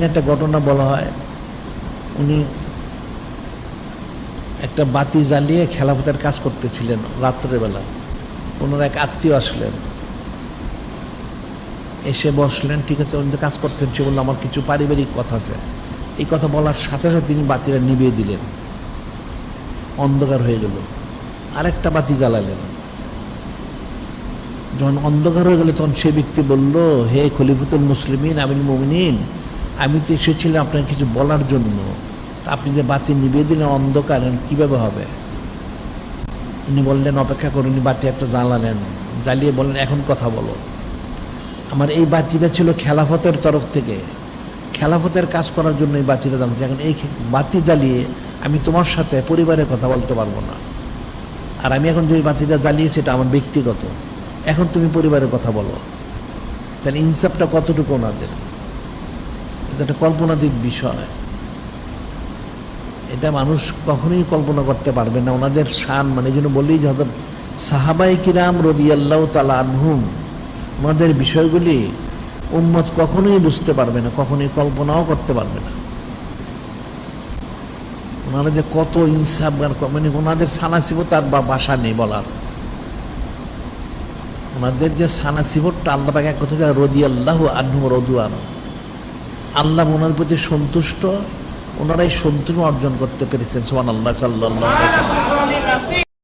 একটা ঘটনা বলা হয়। উনি একটা বাতি জ্বালিয়ে খেলাফতের কাজ করতেছিলেন রাত্রেবেলা ওনার এক আত্মীয় আসলেন। এসে বসলেন, ঠিক আছে, উনি কাজ করতেন। সে বলল, আমার কিছু পারিবারিক কথা আছে। এই কথা বলার সাথে সাথে তিনি বাতিটা নিভিয়ে দিলেন। অন্ধকার হয়ে গেল। আরেকটা বাতি জ্বালালেন। যখন অন্ধকার হয়ে গেল, তখন সে ব্যক্তি বলল, হে খলিফুতুল মুসলিমিন আমিন মুমিনিন আমি তো এসেছিলাম আপনাকে কিছু বলার জন্য আপনি যে বাতি নিভিয়ে দিলেন অন্ধকার, কীভাবে হবে? উনি বললেন, অপেক্ষা করুন বাতি একটা জ্বালালেন জ্বালিয়ে বললেন, এখন কথা বলো। আমার এই বাতিটা ছিল খেলাফতের তরফ থেকে। খেলাফতের কাজ করার জন্য এই বাতিটা জ্বালাচ্ছি এখন এই বাতি জ্বালিয়ে আমি তোমার সাথে পরিবারের কথা বলতে পারব না। আর আমি এখন যে বাতিটা জ্বালিয়েছি, এটা আমার ব্যক্তিগত। এখন তুমি পরিবারের কথা বলো। তাহলে ইনসাফটা কতটুকু ওনাদের? এটা একটা কল্পনাতীত বিষয়। এটা মানুষ কখনোই কল্পনা করতে পারবে না। ওনাদের শান মানে জন্য বলি যে হয়তো সাহাবাই কিরাম রবি আল্লাহ তালা আনহুম, ওনাদের বিষয়গুলি উম্মত কখনোই বুঝতে পারবে না, কখনোই কল্পনাও করতে পারবে না। ওনারা যে কত ইনসাফ ক- মানে ওনাদের সানাসিবত আর বা বাসা নেই বলার। ওনাদের যে সানাসিবতটা আল্লাহ পাকে এক কথা রদি আল্লাহ আহ্নু রদুয়ান আল্লাহ ওনার প্রতি সন্তুষ্ট ওনারাই সন্তুষ্ট অর্জন করতে পেরেছেন সোমান আল্লাহ সাল্লাহ